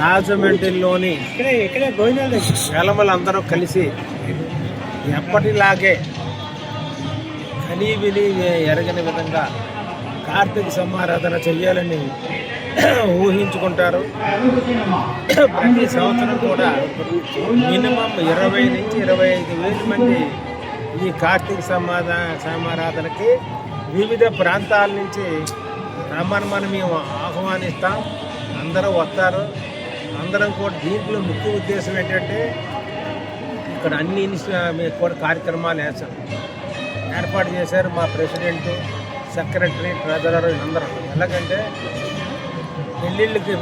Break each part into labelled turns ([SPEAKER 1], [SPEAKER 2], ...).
[SPEAKER 1] రాజమండ్రిలోని వేలమలందరూ కలిసి ఎప్పటిలాగే కనీ విని ఎరగని విధంగా కార్తీక సమారాధన చెయ్యాలని ఊహించుకుంటారు. ప్రతి సంవత్సరం కూడా మినిమం ఇరవై నుంచి ఇరవై ఐదు వేల మంది ఈ కార్తీక సమాధా సమారాధనకి వివిధ ప్రాంతాల నుంచి రమ్మని మనం మేము ఆహ్వానిస్తాం. అందరూ వస్తారు. అందరం కూడా దీంట్లో ముఖ్య ఉద్దేశం ఏంటంటే ఇక్కడ అన్ని మేము కూడా కార్యక్రమాలు వేసాం ఏర్పాటు చేశారు మా ప్రెసిడెంట్ సెక్రటరీ ట్రెజరర్ అందరూ. ఎలాగంటే పెళ్ళిళ్ళకి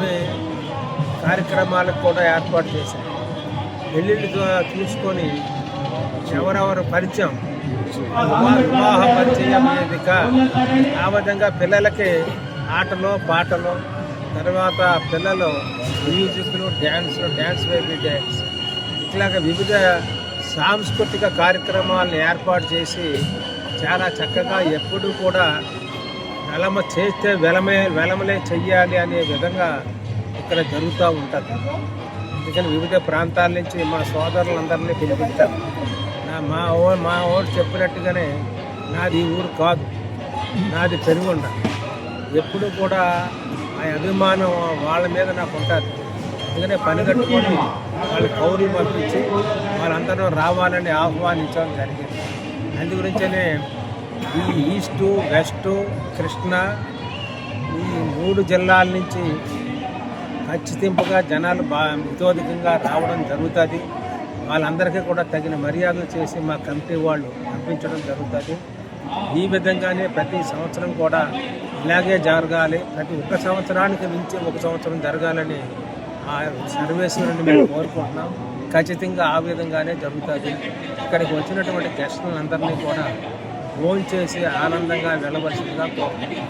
[SPEAKER 1] కార్యక్రమాలకు కూడా ఏర్పాటు చేశారు. పెళ్ళిళ్ళు తీసుకొని చూసుకొని ఎవరెవరు పరిచయం వివాహ వివాహ పరిచయం వేదిక ఆ విధంగా పిల్లలకి ఆటలు పాటలు తర్వాత పిల్లలు మ్యూజిక్లు డ్యాన్స్ డ్యాన్స్ బేబీ డ్యాన్స్ ఇట్లాగ వివిధ సాంస్కృతిక కార్యక్రమాలను ఏర్పాటు చేసి చాలా చక్కగా ఎప్పుడు కూడా వెలమ చేస్తే వెలమే వెలమలే చెయ్యాలి అనే విధంగా ఇక్కడ జరుగుతూ ఉంటుంది. అందుకని వివిధ ప్రాంతాల నుంచి మా సోదరులందరినీ పిలిపిస్తాం నా మా ఓ మా ఓడు చెప్పినట్టుగానే నాది ఈ ఊరు కాదు. నాది పెనుగొండ. ఎప్పుడు కూడా ఆ అభిమానం వాళ్ళ మీద నాకు ఉంటుంది. అందుకనే పని కట్టుకొని వాళ్ళు కౌరు పంపించి వాళ్ళందరూ రావాలని ఆహ్వానించడం జరిగింది. అందు గురించనే ఈ ఈస్టు వెస్టు కృష్ణ ఈ మూడు జిల్లాల నుంచి ఖచ్చితింపుగా జనాలు బా ఇతోధికంగా రావడం జరుగుతుంది. వాళ్ళందరికీ కూడా తగిన మర్యాదలు చేసి మా కమిటీ వాళ్ళు పంపించడం జరుగుతుంది. ఈ విధంగానే ప్రతి సంవత్సరం కూడా ఇలాగే జరగాలి. ప్రతి ఒక్క సంవత్సరానికి మించి ఒక సంవత్సరం జరగాలని ఆ సర్వేశ్వరుని మేము కోరుకుంటున్నాం. ఖచ్చితంగా ఆ విధంగానే జరుగుతుంది. ఇక్కడికి వచ్చినటువంటి గెస్టులందరినీ కూడా ఫోన్ చేసి ఆనందంగా వెళ్ళవలసిందిగా కోరుకుంటున్నాం.